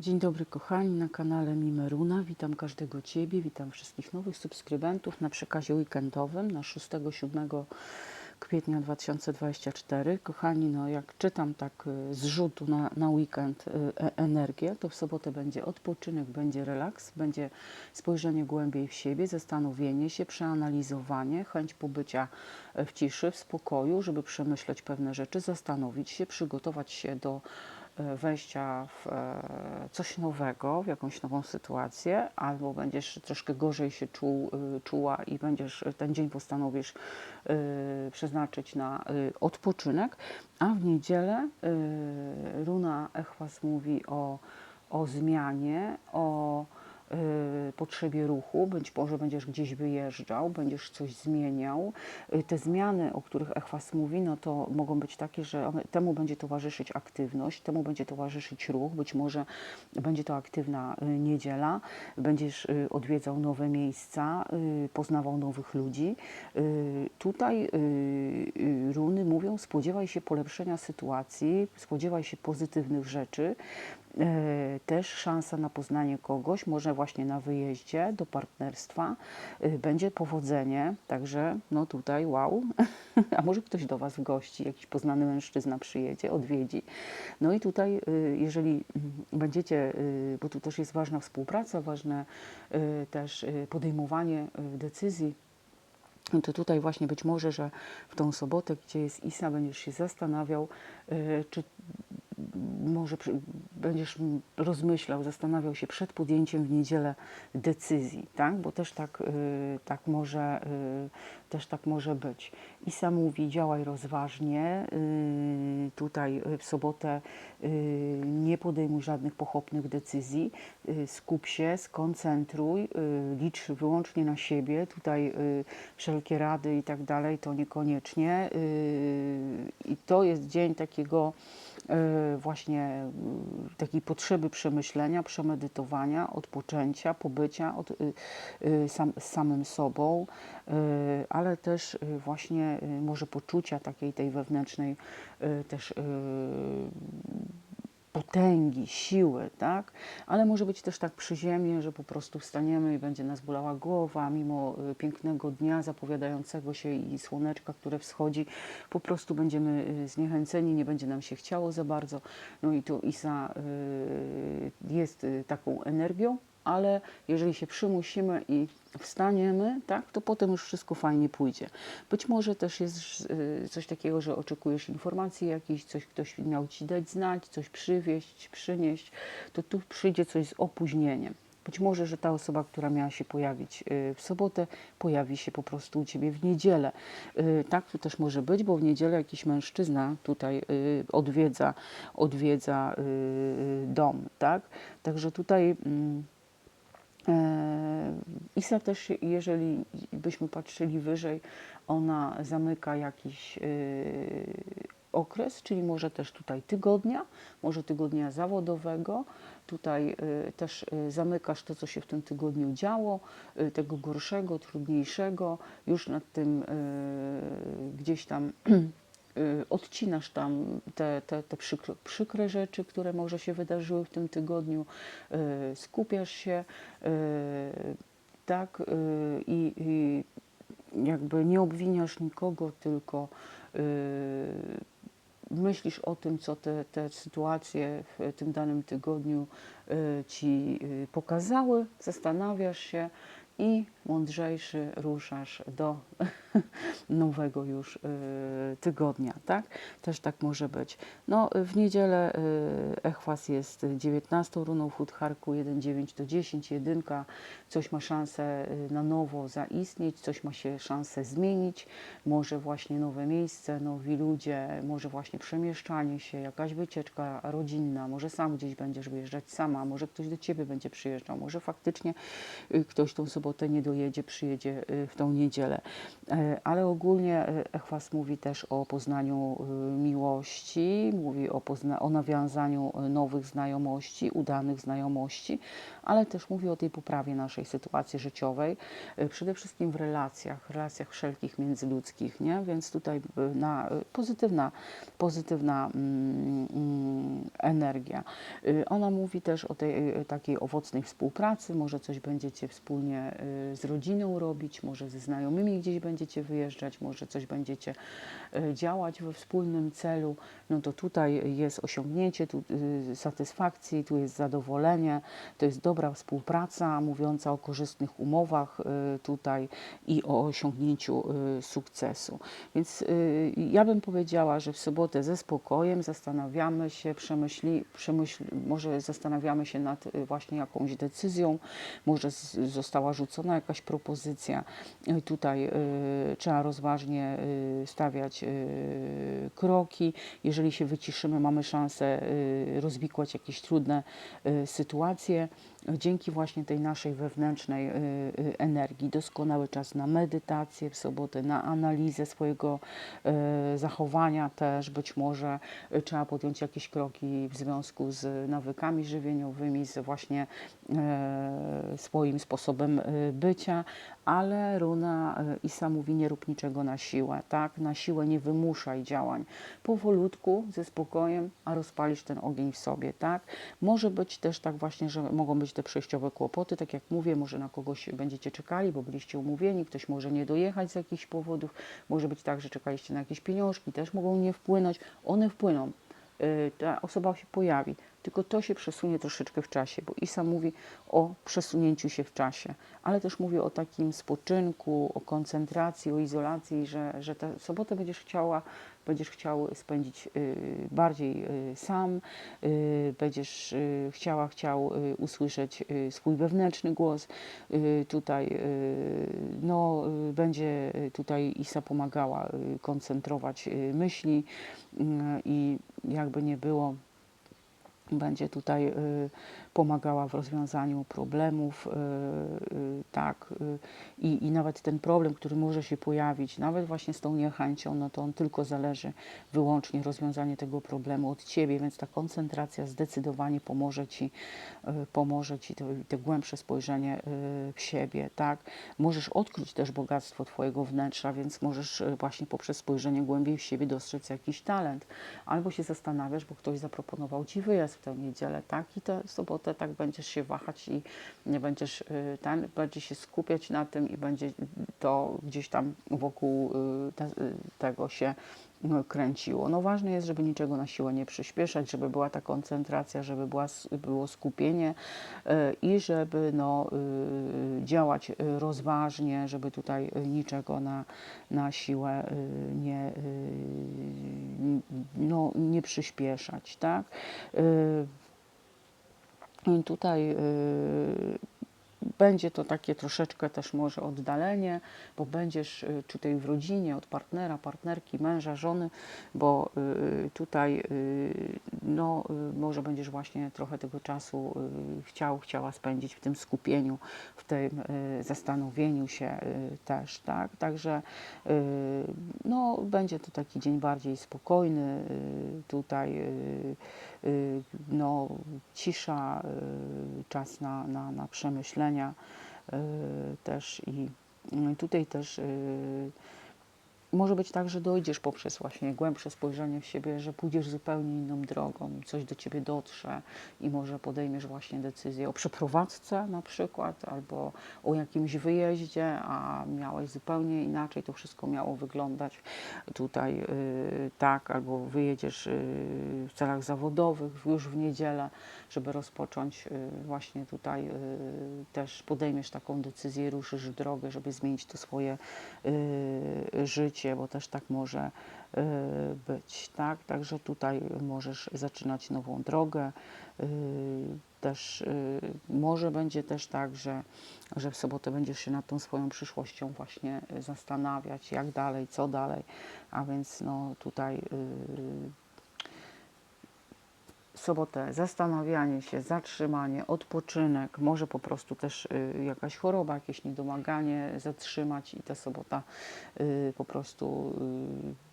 Dzień dobry kochani na kanale Mimeruna. Witam każdego Ciebie, witam wszystkich nowych subskrybentów na przekazie weekendowym na 6-7 kwietnia 2024. Kochani, no jak czytam tak y, z rzutu na, na weekend y, e- energię, to w sobotę będzie odpoczynek, będzie relaks, będzie spojrzenie głębiej w siebie, zastanowienie się, przeanalizowanie, chęć pobycia e, w ciszy, w spokoju, żeby przemyśleć pewne rzeczy, zastanowić się, przygotować się do wejścia w e, coś nowego, w jakąś nową sytuację, albo będziesz troszkę gorzej się czuł, y, czuła i będziesz ten dzień postanowisz przeznaczyć na odpoczynek, a w niedzielę Runa Echwas mówi o, o zmianie, o potrzebie ruchu, być może będziesz gdzieś wyjeżdżał, będziesz coś zmieniał. Y, Te zmiany, o których Echwas mówi, no to mogą być takie, że one, temu będzie towarzyszyć aktywność, temu będzie towarzyszyć ruch, być może będzie to aktywna y, niedziela, będziesz y, odwiedzał nowe miejsca, poznawał nowych ludzi. Tutaj runy mówią, spodziewaj się polepszenia sytuacji, spodziewaj się pozytywnych rzeczy, E, też szansa na poznanie kogoś, może właśnie na wyjeździe do partnerstwa, y, będzie powodzenie, także no tutaj wow, a może ktoś do Was w gości, jakiś poznany mężczyzna przyjedzie, odwiedzi. No i tutaj, y, jeżeli mm, będziecie, y, bo tu też jest ważna współpraca, ważne też podejmowanie decyzji, no to tutaj właśnie być może, że w tą sobotę, gdzie jest Isa, będziesz się zastanawiał, czy może będziesz rozmyślał, zastanawiał się przed podjęciem w niedzielę decyzji, tak? Bo też tak, y, tak może, y, też tak może być. Isa mówi, działaj rozważnie. y, Tutaj w sobotę nie podejmuj żadnych pochopnych decyzji. Skup się, skoncentruj, licz wyłącznie na siebie. Tutaj wszelkie rady i tak dalej to niekoniecznie. I to jest dzień takiego właśnie y, takiej potrzeby przemyślenia, przemedytowania, odpoczęcia, pobycia od, y, y, sam, z samym sobą, y, ale też y, właśnie y, może poczucia takiej tej wewnętrznej y, też y, potęgi, siły, tak? Ale może być też tak przyziemnie, że po prostu wstaniemy i będzie nas bolała głowa, mimo y, pięknego dnia zapowiadającego się i słoneczka, które wschodzi, po prostu będziemy y, zniechęceni, nie będzie nam się chciało za bardzo. No i tu Isa y, jest taką energią, ale jeżeli się przymusimy i wstaniemy, tak, to potem już wszystko fajnie pójdzie. Być może też jest y, coś takiego, że oczekujesz informacji jakiejś, coś ktoś miał Ci dać znać, coś przywieźć, przynieść, to tu przyjdzie coś z opóźnieniem. Być może, że ta osoba, która miała się pojawić y, w sobotę, pojawi się po prostu u Ciebie w niedzielę. Y, Tak tu też może być, bo w niedzielę jakiś mężczyzna tutaj odwiedza, odwiedza dom, tak? Także tutaj... E, Isa też, jeżeli byśmy patrzyli wyżej, ona zamyka jakiś y, okres, czyli może też tutaj tygodnia, może tygodnia zawodowego. Tutaj y, też zamykasz to, co się w tym tygodniu działo, tego gorszego, trudniejszego, już nad tym gdzieś tam odcinasz tam te, te, te przykre, przykre rzeczy, które może się wydarzyły w tym tygodniu, y, skupiasz się, y, tak, y, i, i jakby nie obwiniasz nikogo, tylko y, myślisz o tym, co te, te sytuacje w tym danym tygodniu y, ci y, pokazały, zastanawiasz się i mądrzejszy ruszasz do nowego już y, tygodnia, tak? Też tak może być. No, w niedzielę y, Echwas jest 19 runą w Hutcharku 1,9 do 10, jedynka, coś ma szansę y, na nowo zaistnieć, coś ma się szansę zmienić, może właśnie nowe miejsce, nowi ludzie, może właśnie przemieszczanie się, jakaś wycieczka rodzinna, może sam gdzieś będziesz wyjeżdżać sama, może ktoś do Ciebie będzie przyjeżdżał, może faktycznie ktoś tą sobotę nie dojedzie, przyjedzie y, w tą niedzielę. E, Ale ogólnie e, Echwas mówi też o poznaniu e, miłości, mówi o, pozna- o nawiązaniu e, nowych znajomości, udanych znajomości, ale też mówi o tej poprawie naszej sytuacji życiowej, przede wszystkim w relacjach, relacjach wszelkich międzyludzkich, nie? Więc tutaj na, pozytywna, pozytywna mm, mm, energia. Y, Ona mówi też o tej y, takiej owocnej współpracy, może coś będziecie wspólnie y, z rodziną robić, może ze znajomymi gdzieś będziecie wyjeżdżać, może coś będziecie y, działać we wspólnym celu, no to tutaj jest osiągnięcie tu, y, satysfakcji, tu jest zadowolenie, to jest dobra współpraca mówiąca o korzystnych umowach y, tutaj i o osiągnięciu y, sukcesu. Więc ja bym powiedziała, że w sobotę ze spokojem zastanawiamy się, przemyśli, przemyśl, może zastanawiamy się nad właśnie jakąś decyzją, może została rzucona jakaś propozycja. Y, Tutaj y, trzeba rozważnie y, stawiać y, kroki. Jeżeli się wyciszymy, mamy szansę rozwikłać jakieś trudne sytuacje. Dzięki właśnie tej naszej wewnętrznej y, y, energii, doskonały czas na medytację w sobotę, na analizę swojego y, zachowania też. Być może trzeba podjąć jakieś kroki w związku z nawykami żywieniowymi, z właśnie swoim sposobem bycia, ale runa Isa mówi nie rób niczego na siłę, tak? Na siłę nie wymuszaj działań. Powolutku, ze spokojem, a rozpalisz ten ogień w sobie, tak? Może być też tak właśnie, że mogą być te przejściowe kłopoty, tak jak mówię, może na kogoś będziecie czekali, bo byliście umówieni, ktoś może nie dojechać z jakichś powodów, może być tak, że czekaliście na jakieś pieniążki, też mogą nie wpłynąć, one wpłyną, y, ta osoba się pojawi, tylko to się przesunie troszeczkę w czasie, bo Isa mówi o przesunięciu się w czasie, ale też mówi o takim spoczynku, o koncentracji, o izolacji, że, że tę sobotę będziesz chciała, będziesz chciał spędzić y, bardziej y, sam, y, będziesz chciała, chciał usłyszeć swój wewnętrzny głos. Tutaj no, będzie tutaj Isa pomagała koncentrować myśli i jakby nie było, będzie tutaj y, pomagała w rozwiązaniu problemów, y, y, tak, y, i, i nawet ten problem, który może się pojawić, nawet właśnie z tą niechęcią, no to on tylko zależy wyłącznie rozwiązanie tego problemu od Ciebie, więc ta koncentracja zdecydowanie pomoże Ci, pomoże Ci to, to głębsze spojrzenie w siebie, tak. Możesz odkryć też bogactwo Twojego wnętrza, więc możesz właśnie poprzez spojrzenie głębiej w siebie dostrzec jakiś talent, albo się zastanawiasz, bo ktoś zaproponował Ci wyjazd w tę niedzielę, tak, i tę sobotę tak będziesz się wahać i nie będziesz y, ten, będzie się skupiać na tym i będzie to gdzieś tam wokół y, te, y, tego się kręciło. No ważne jest, żeby niczego na siłę nie przyspieszać, żeby była ta koncentracja, żeby była, było skupienie i żeby no, działać rozważnie, żeby tutaj niczego na, na siłę nie, no, nie przyspieszać, tak? Tutaj y, będzie to takie troszeczkę też może oddalenie, bo będziesz y, tutaj w rodzinie od partnera, partnerki, męża, żony, bo y, tutaj no, y, może będziesz właśnie trochę tego czasu y, chciał, chciała spędzić w tym skupieniu, w tym y, zastanowieniu się też, tak? Także no, będzie to taki dzień bardziej spokojny, tutaj no, cisza, czas na, na, na przemyślenia też i y, tutaj też może być tak, że dojdziesz poprzez właśnie głębsze spojrzenie w siebie, że pójdziesz zupełnie inną drogą, coś do ciebie dotrze i może podejmiesz właśnie decyzję o przeprowadzce na przykład, albo o jakimś wyjeździe, a miałeś zupełnie inaczej, to wszystko miało wyglądać tutaj y, tak, albo wyjedziesz y, w celach zawodowych już w niedzielę, żeby rozpocząć y, właśnie tutaj y, też podejmiesz taką decyzję ruszysz drogę, żeby zmienić to swoje y, życie, bo też tak może y, być, tak? Także tutaj możesz zaczynać nową drogę. y, Też y, może będzie też tak, że, że w sobotę będziesz się nad tą swoją przyszłością właśnie zastanawiać, jak dalej, co dalej, a więc no tutaj sobotę zastanawianie się, zatrzymanie, odpoczynek, może po prostu też y, jakaś choroba, jakieś niedomaganie zatrzymać i ta sobota y, po prostu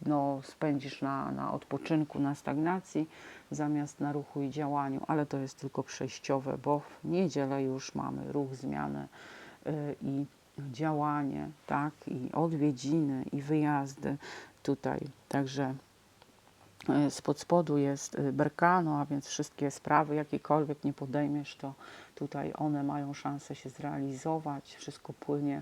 y, no, spędzisz na, na odpoczynku, na stagnacji zamiast na ruchu i działaniu, ale to jest tylko przejściowe, bo w niedzielę już mamy ruch, zmianę i działanie, tak, i odwiedziny, i wyjazdy tutaj. Także spod spodu jest e, Berkano, a więc wszystkie sprawy, jakiekolwiek nie podejmiesz, to tutaj one mają szansę się zrealizować. Wszystko płynie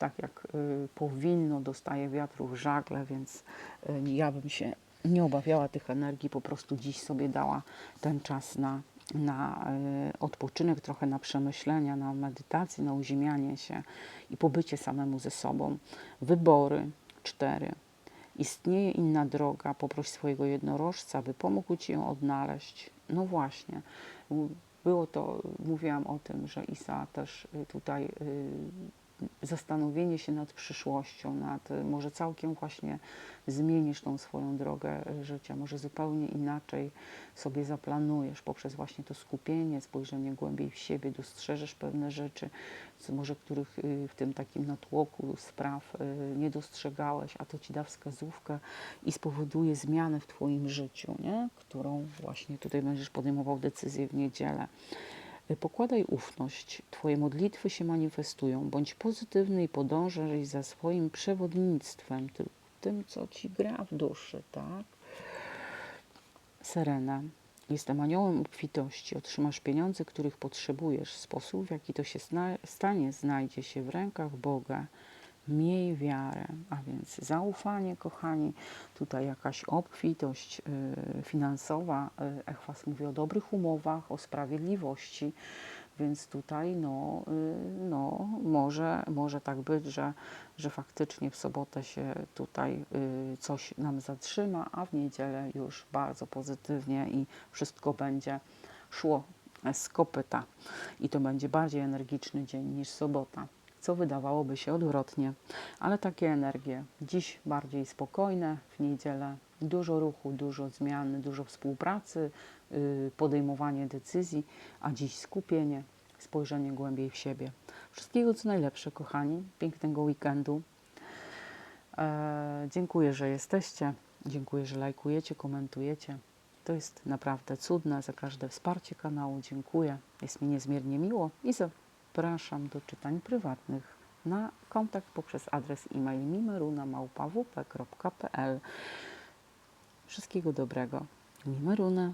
tak, jak y, powinno, dostaje wiatru w żagle, więc y, ja bym się nie obawiała tych energii, po prostu dziś sobie dała ten czas na, na y, odpoczynek, trochę na przemyślenia, na medytację, na uziemianie się i pobycie samemu ze sobą. Wybory cztery. Istnieje inna droga, poproś swojego jednorożca, by pomógł Ci ją odnaleźć. No właśnie, było to, mówiłam o tym, że Isa też y, tutaj y, zastanowienie się nad przyszłością, nad y, może całkiem właśnie zmienisz tą swoją drogę y, życia, może zupełnie inaczej sobie zaplanujesz poprzez właśnie to skupienie, spojrzenie głębiej w siebie, dostrzeżesz pewne rzeczy, może których y, w tym takim natłoku spraw nie dostrzegałeś, a to Ci da wskazówkę i spowoduje zmianę w Twoim życiu, nie? którą właśnie tutaj będziesz podejmował decyzję w niedzielę. Pokładaj ufność, Twoje modlitwy się manifestują. Bądź pozytywny i podążaj za swoim przewodnictwem, ty- tym, co Ci gra w duszy, tak? Serena. Jestem aniołem obfitości. Otrzymasz pieniądze, których potrzebujesz. Sposób, w jaki to się stanie, znajdzie się w rękach Boga. Miej wiarę, a więc zaufanie, kochani. Tutaj jakaś obfitość y, finansowa. Y, Echwas mówi o dobrych umowach, o sprawiedliwości. Więc tutaj no, y, no, może, może tak być, że, że faktycznie w sobotę się tutaj coś nam zatrzyma, a w niedzielę już bardzo pozytywnie i wszystko będzie szło z kopyta. I to będzie bardziej energiczny dzień niż sobota, co wydawałoby się odwrotnie. Ale takie energie dziś bardziej spokojne, w niedzielę dużo ruchu, dużo zmian, dużo współpracy, y, podejmowanie decyzji, a dziś skupienie, spojrzenie głębiej w siebie. Wszystkiego co najlepsze, kochani, pięknego weekendu. E, dziękuję, że jesteście. Dziękuję, że lajkujecie, komentujecie. To jest naprawdę cudne. Za każde wsparcie kanału dziękuję. Jest mi niezmiernie miło i zapraszam do czytań prywatnych na kontakt poprzez adres e-mail mimeruna.wp.pl Wszystkiego dobrego. Mimeruna.